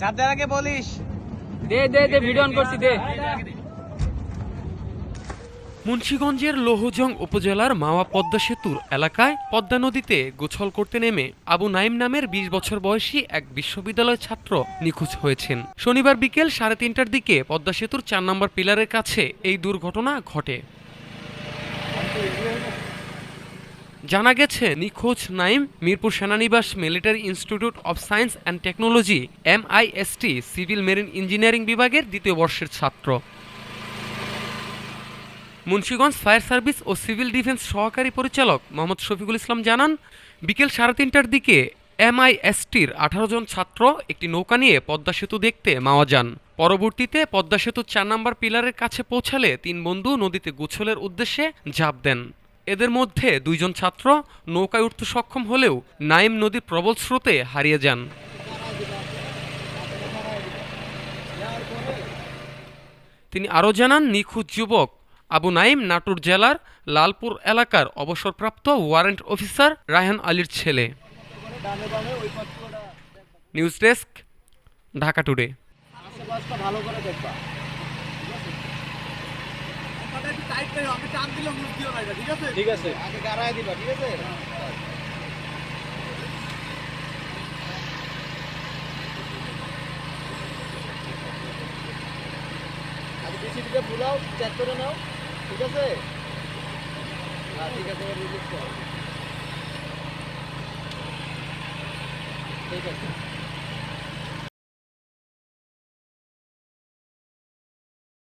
যাদের আগে বলিস। দে দে দে ভিডিও অন করছি দে। মুন্সীগঞ্জের লোহজং উপজেলার মাওয়া পদ্মা সেতুর এলাকায় পদ্মা নদীতে গোছল করতে নেমে আবু নাইম নামের ২০ বছর বয়সী এক বিশ্ববিদ্যালয় ছাত্র নিখোঁজ হয়েছেন। শনিবার বিকেল সাড়ে তিনটার দিকে পদ্মা সেতুর চার নম্বর পিলারের কাছে এই দুর্ঘটনা ঘটে। জানা গেছে, নিখোঁজ Naim Mirpur সেনানিবাস military institute of science and technology, MIST, civil marine engineering বিভাগের দ্বিতীয় বর্ষের ছাত্র। মুন্সীগঞ্জ ফায়ার সার্ভিস ও সিভিল ডিফেন্স সহকারী পরিচালক মোহাম্মদ শফিকুল ইসলাম জানান, বিকেল সাড়ে তিনটার দিকে এমআইএসটির আঠারো জন ছাত্র একটি নৌকা নিয়ে পদ্মা সেতু দেখতে মাওয়া যান। পরবর্তীতে পদ্মা সেতুর চার নম্বর পিলারের কাছে পৌঁছালে তিন বন্ধু নদীতে গোছলের উদ্দেশ্যে ঝাঁপ দেন। এদের মধ্যে দুইজন ছাত্র নৌকায় উঠতে সক্ষম হলেও নাইম নদীর প্রবল স্রোতে হারিয়ে যান। তিনি আরও জানান নিখোঁজ যুবক আবু নাইম নাটোর জেলার লালপুর এলাকার অবসরপ্রাপ্ত ওয়ারেন্ট অফিসার রায়হান আলীর ছেলে। News desk, Dhaka today. ভালো করে দেখবা। ঠিক আছে? ঠিক আছে। আগে গাড়ায় দিবা ঠিক আছে? আগে বিসিবিটা বুলাও চেক করে নাও ঠিক আছে? হ্যাঁ ঠিক আছে রিলিজ করো। ঠিক আছে।